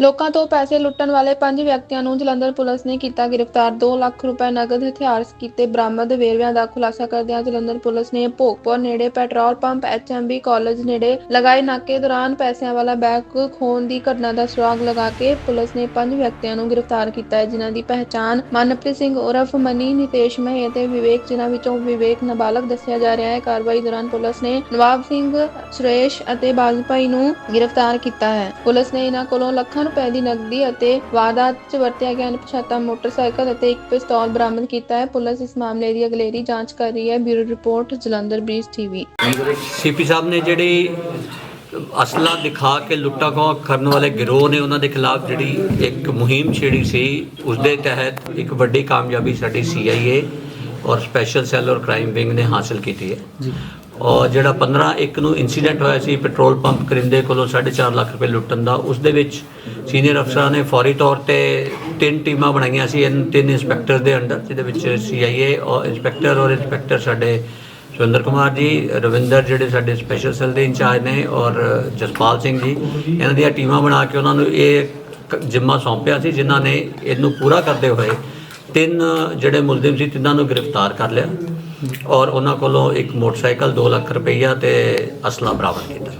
ਲੋਕਾਂ ਤੋਂ ਪੈਸੇ ਲੁੱਟਣ ਵਾਲੇ ਪੰਜ ਵਿਅਕਤੀਆਂ ਨੂੰ ਜਲੰਧਰ ਪੁਲਿਸ ਨੇ ਕੀਤਾ ਗ੍ਰਿਫਤਾਰ। 2 ਲੱਖ ਰੁਪਏ ਨਗਦ ਹਥਿਆਰ ਕੀਤੇ ਬਰਾਮਦ। ਵੇਰਵਿਆਂ ਦਾ ਖੁਲਾਸਾ ਕਰਦਿਆਂ ਜਲੰਧਰ ਪੁਲਿਸ ਨੇ ਭੋਗਪੁਰ ਨੇੜੇ ਪੈਟਰੋਲ ਪੰਪ ਐਚਐਮਬੀ ਕਾਲਜ ਨੇੜੇ ਲਗਾਏ ਨਾਕੇ ਦੌਰਾਨ ਪੈਸਿਆਂ ਵਾਲਾ ਬੈਗ ਖੋਣ ਦੀ ਘਟਨਾ ਦਾ ਸੁਰਾਗ ਲਗਾ ਕੇ ਪੁਲਿਸ ਨੇ ਪੰਜ ਵਿਅਕਤੀਆਂ ਨੂੰ ਗ੍ਰਿਫਤਾਰ ਕੀਤਾ ਹੈ, ਜਿਨ੍ਹਾਂ ਦੀ ਪਹਿਚਾਣ ਮਨਪ੍ਰੀਤ ਸਿੰਘ ਉਰਫ ਮਨੀ, ਨਿਤੇਸ਼ ਮਹੇ ਅਤੇ ਵਿਵੇਕ, ਜਿਨ੍ਹਾਂ ਵਿੱਚੋਂ ਵਿਵੇਕ ਨਾਬਾਲਗ ਦੱਸਿਆ ਜਾ ਰਿਹਾ ਹੈ। ਕਾਰਵਾਈ ਦੌਰਾਨ ਪੁਲਿਸ ਨੇ ਨਵਾਬ ਸਿੰਘ ਸੁਰੇਸ਼ ਅਤੇ ਬਾਜਪਾਈ ਨੂੰ ਗ੍ਰਿਫਤਾਰ ਕੀਤਾ ਹੈ। ਪੁਲਿਸ ਨੇ ਇਹਨਾਂ ਕੋਲੋਂ ਲੱਖਾਂ ਰੁਪਏ ਦੀ ਨਕਦੀ ਅਤੇ ਵਾਰਦਾਤ 'ਚ ਵਰਤਿਆ ਗਿਆ ਅਣਪਛਾਤਾ ਮੋਟਰਸਾਈਕਲ ਅਤੇ ਇੱਕ ਪਿਸਤੌਲ ਬਰਾਮਦ ਕੀਤਾ ਹੈ। ਪੁਲਿਸ ਇਸ ਮਾਮਲੇ ਦੀ ਅਗਲੇਰੀ ਜਾਂਚ ਕਰ ਰਹੀ ਹੈ। Bureau report, Jalandhar breeze TV. CP ਸਾਹਿਬ ਨੇ ਜਿਹੜੀ ਅਸਲਾ ਦਿਖਾ ਕੇ ਲੁੱਟਾ ਖੋਹ ਕਰਨ ਵਾਲੇ ਗਿਰੋਹ ਨੇ, ਉਹਨਾਂ ਦੇ ਖਿਲਾਫ ਜਿਹੜੀ ਇੱਕ ਮੁਹਿੰਮ ਛੇੜੀ ਸੀ ਉਸ ਦੇ ਤਹਿਤ ਇੱਕ ਵੱਡੀ ਕਾਮਯਾਬੀ ਸਾਡੀ ਸੀਆਈਏ ਔਰ ਸਪੈਸ਼ਲ ਸੈੱਲ ਔਰ ਕ੍ਰਾਈਮ ਵਿੰਗ ਨੇ ਹਾਸਲ ਕੀਤੀ ਹੈ। ਜੀ। ਔਰ ਜਿਹੜਾ 15 ਇੱਕ ਨੂੰ ਇਨਸੀਡੈਂਟ ਹੋਇਆ ਸੀ ਪੈਟਰੋਲ ਪੰਪ ਕਰਿੰਦੇ ਕੋਲੋਂ 4.5 ਲੱਖ ਰੁਪਏ ਲੁੱਟਣ ਦਾ ਉਸ ਦੇ ਵਿੱਚ ਸੀਨੀਅਰ ਅਫਸਰਾਂ ਨੇ ਫੌਰੀ ਤੌਰ ਤੇ ਤਿੰਨ ਟੀਮਾਂ ਬਣਾਈਆਂ ਸੀ ਇਨ ਤਿੰਨ ਇੰਸਪੈਕਟਰ ਦੇ ਅੰਡਰ ਜਿਹਦੇ ਵਿੱਚ ਸੀਆਈਏ ਔਰ ਇੰਸਪੈਕਟਰ ਔਰ ਇੰਸਪੈਕਟਰ ਸਾਡੇ ਸੁਰਿੰਦਰ ਕੁਮਾਰ ਜੀ ਰਵਿੰਦਰ ਜਿਹੜੇ ਸਾਡੇ ਸਪੈਸ਼ਲ ਸੈੱਲ ਦੇ ਇੰਚਾਰਜ ਨੇ ਔਰ ਜਸਪਾਲ ਸਿੰਘ ਜੀ ਇਹਨਾਂ ਦੀਆਂ ਟੀਮਾਂ ਬਣਾ ਕੇ ਉਹਨਾਂ ਨੂੰ ਇਹ ਜ਼ਿੰਮਾ ਸੌਂਪਿਆ ਸੀ ਜਿਨ੍ਹਾਂ ਨੇ ਇਹਨੂੰ ਪੂਰਾ ਕਰਦੇ ਹੋਏ ਤਿੰਨ ਜਿਹੜੇ ਮੁਲਜ਼ਮ ਸੀ ਤਿੰਨਾਂ ਨੂੰ ਗ੍ਰਿਫਤਾਰ ਕਰ ਲਿਆ ਔਰ ਉਹਨਾਂ ਕੋਲੋਂ ਇੱਕ ਮੋਟਰਸਾਈਕਲ 2 ਲੱਖ ਰੁਪਈਆ ਤੇ ਅਸਲਾ ਬਰਾਮਦ ਕੀਤਾ।